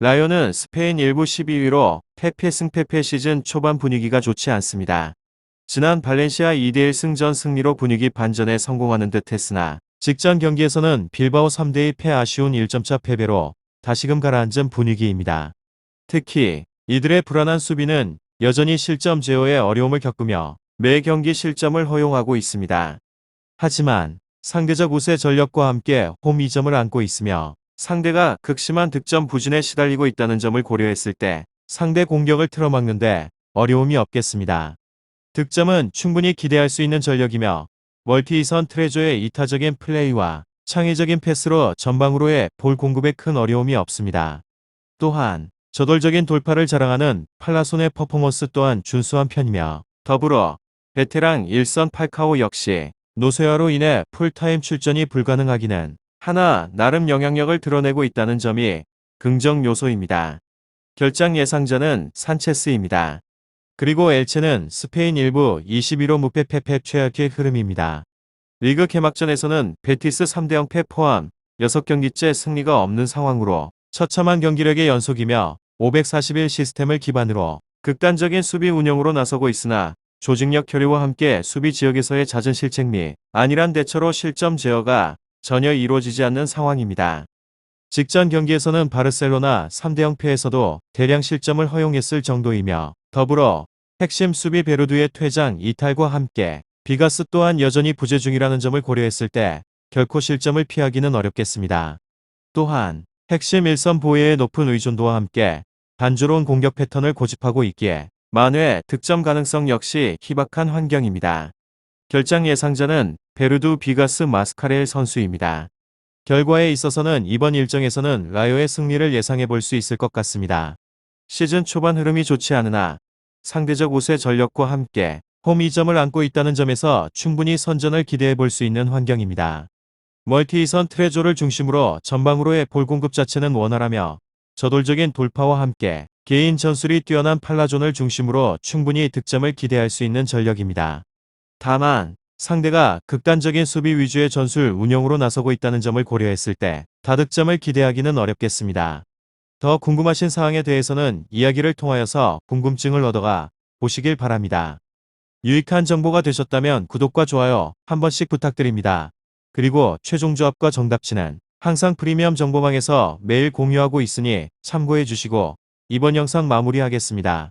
라요는 스페인 1부 12위로 페페 승페페 시즌 초반 분위기가 좋지 않습니다. 지난 발렌시아 2대1 승전 승리로 분위기 반전에 성공하는 듯 했으나 직전 경기에서는 빌바오 3대2 패 아쉬운 1점차 패배로 다시금 가라앉은 분위기입니다. 특히 이들의 불안한 수비는 여전히 실점 제어에 어려움을 겪으며 매 경기 실점을 허용하고 있습니다. 하지만 상대적 우세 전력과 함께 홈 2점을 안고 있으며 상대가 극심한 득점 부진에 시달리고 있다는 점을 고려했을 때 상대 공격을 틀어막는데 어려움이 없겠습니다. 득점은 충분히 기대할 수 있는 전력이며 멀티 이선 트레조의 이타적인 플레이와 창의적인 패스로 전방으로의 볼 공급에 큰 어려움이 없습니다. 또한 저돌적인 돌파를 자랑하는 팔라손의 퍼포먼스 또한 준수한 편이며 더불어 베테랑 일선 팔카오 역시 노쇠화로 인해 풀타임 출전이 불가능하기는 하나 나름 영향력을 드러내고 있다는 점이 긍정 요소입니다. 결장 예상자는 산체스입니다. 그리고 엘체는 스페인 일부 21호 무패 패패 최악의 흐름입니다. 리그 개막전에서는 베티스 3대0 패 포함 6경기째 승리가 없는 상황으로 처참한 경기력의 연속이며 541 시스템을 기반으로 극단적인 수비 운영으로 나서고 있으나 조직력 결의와 함께 수비 지역에서의 잦은 실책 및 안일한 대처로 실점 제어가 전혀 이루어지지 않는 상황입니다. 직전 경기에서는 바르셀로나 3대 0 패에서도 대량 실점을 허용했을 정도이며 더불어 핵심 수비 베르두의 퇴장 이탈과 함께 비가스 또한 여전히 부재 중이라는 점을 고려했을 때 결코 실점을 피하기는 어렵겠습니다. 또한 핵심 일선 보호의 높은 의존도와 함께 단조로운 공격 패턴을 고집하고 있기에 만회 득점 가능성 역시 희박한 환경입니다. 결장 예상자는 베르두 비가스 마스카렐 선수입니다. 결과에 있어서는 이번 일정에서는 라요의 승리를 예상해 볼 수 있을 것 같습니다. 시즌 초반 흐름이 좋지 않으나 상대적 우세 전력과 함께 홈 2점을 안고 있다는 점에서 충분히 선전을 기대해 볼 수 있는 환경입니다. 멀티 이선 트레조를 중심으로 전방으로의 볼 공급 자체는 원활하며 저돌적인 돌파와 함께 개인 전술이 뛰어난 팔라존을 중심으로 충분히 득점을 기대할 수 있는 전력입니다. 다만 상대가 극단적인 수비 위주의 전술 운영으로 나서고 있다는 점을 고려했을 때 다득점을 기대하기는 어렵겠습니다. 더 궁금하신 사항에 대해서는 이야기를 통하여서 궁금증을 얻어가 보시길 바랍니다. 유익한 정보가 되셨다면 구독과 좋아요 한 번씩 부탁드립니다. 그리고 최종 조합과 정답치는 항상 프리미엄 정보방에서 매일 공유하고 있으니 참고해 주시고 이번 영상 마무리하겠습니다.